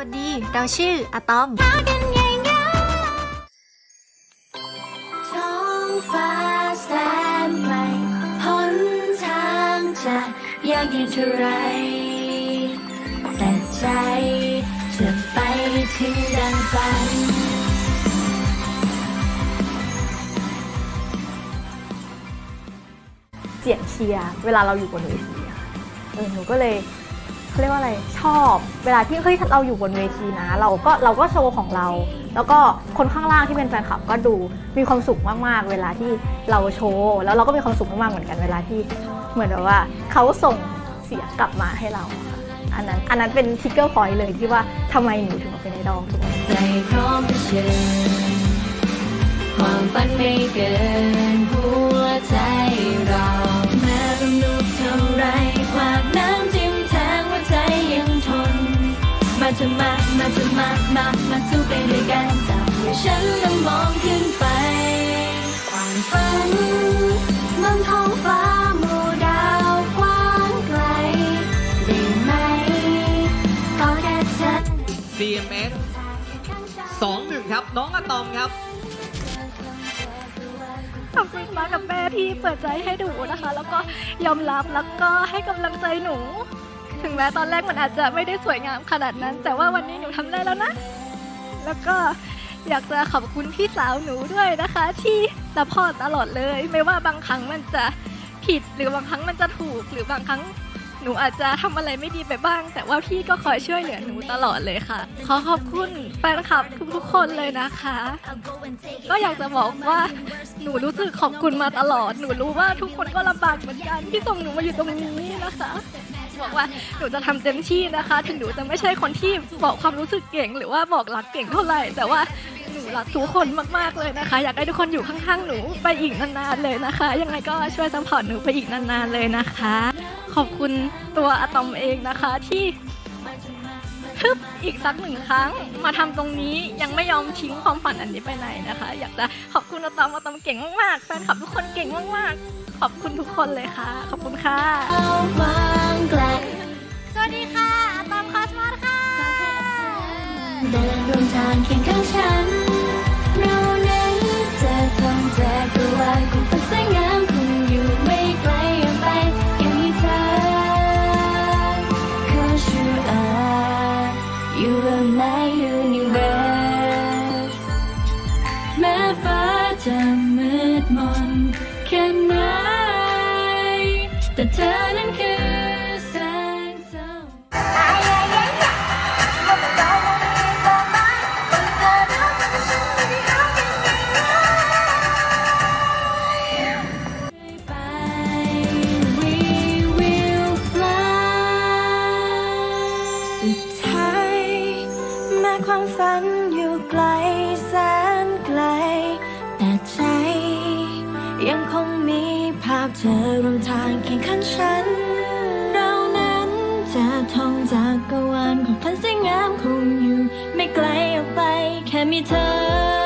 วัสดี เราชื่ออะตอม ท้องฟ้าแสนไกลหนทางจะยากเย็นเท่าไร แต่ใจจะไปถึงดังฝัน เสียงเชียร์เวลาเราอยู่บนเวทีอะเออหนูก็เลย เขาเรียกว่าอะไรชอบ เวลาที่เฮ้ยเราอยู่บนเวทีนะ เราก็เราก็โชว์ของเรา แล้วก็คนข้างล่างที่เป็นแฟนคลับก็ดูมีความสุขมากๆ เวลาที่เราโชว์แล้วเราก็มีความสุขมากๆเหมือนกันเวลาที่เหมือนแบบว่าเขาส่งเสียงกลับมาให้เราอะค่ะอันนั้นอันนั้นเป็นทิกเกอร์พอยต์เลยที่ว่าทำไมหนูถึงมาเป็นไอดอลทุกวัน ใจพร้อมเผชิญความฝันไม่เกิน มาจะมา มาจะมา มา มาสู้ไปด้วยกันจับมือฉันแล้วมองขึ้นไป ความฝันบนท้องฟ้าหมู่ดาวกว้างไกล ได้ไหมก็แค่ฉัน CMS 2-1 ครับ น้องอะตอมครับ ขอบคุณมากกับแม่ที่เปิดใจให้หนูนะคะ แล้วก็ยอมรับแล้วก็ให้กำลังใจหนู ถึงแม้ตอนแรกมันอาจจะไม่ได้สวยงามขนาดนั้น แต่ว่าวันนี้หนูทำได้แล้วนะ แล้วก็อยากจะขอบคุณพี่สาวหนูด้วยนะคะ ที่ซัพพอร์ตตลอดเลย ไม่ว่าบางครั้งมันจะผิดหรือบางครั้งมันจะถูกหรือบางครั้ง หนูอาจจะทำอะไรไม่ดีไปบ้าง แต่ว่าพี่ก็คอยช่วยเหลือหนูตลอดเลยค่ะ ขอขอบคุณแฟนคลับทุกๆคนเลยนะคะ ก็อยากจะบอกว่าหนูรู้สึกขอบคุณมาตลอด หนูรู้ว่าทุกคนก็ลำบากเหมือนกันที่ส่งหนูมาอยู่ตรงนี้นะคะบอกว่าหนูจะทำเต็มที่นะคะ ถึงหนูจะไม่ใช่คนที่บอกความรู้สึกเก่ง หรือว่าบอกรักเก่งเท่าไหร่ แต่ว่าหนูรักทุกคนมากๆเลยนะคะ อยากให้ทุกคนอยู่ข้างๆหนูไปอีกนานๆเลยนะคะ ยังไงก็ช่วยซัพพอร์ตหนูไปอีกนานๆเลยนะคะ ขอบคุณตัวอะตอมเองนะคะที่ฮึบอีกสักหนึ่งครั้งมาทำตรงนี้ยังไม่ยอมทิ้งความฝันอันนี้ไปไหนนะคะ อยากจะขอบคุณอาตอมอาตอมเก่งมากๆแฟนคลับทุกคนเก่งมากๆ ขอบคุณทุกคนเลยค่ะ ขอบคุณค่ะกว้างไกลสวัสดีค่ะอาตอมคอสมอสค่ะเดินร่วมทางเคียงข้างฉันเรานั้นจะทำจากกระวานของฝันสวยงามคง เธอนั้นคือแสงสว่างไป we will fly สุดท้ายแม้ความฝันอยู่ไกลแส ยังคงมีภาพเธอรวมทางเคียงข้างฉัน เรานั้นจะท่องจากกวานของฝันสวยงามคงอยู่ ไม่ไกลออกไปแค่มีเธอ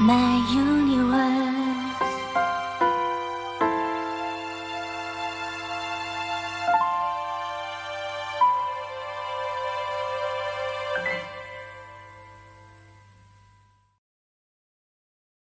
my you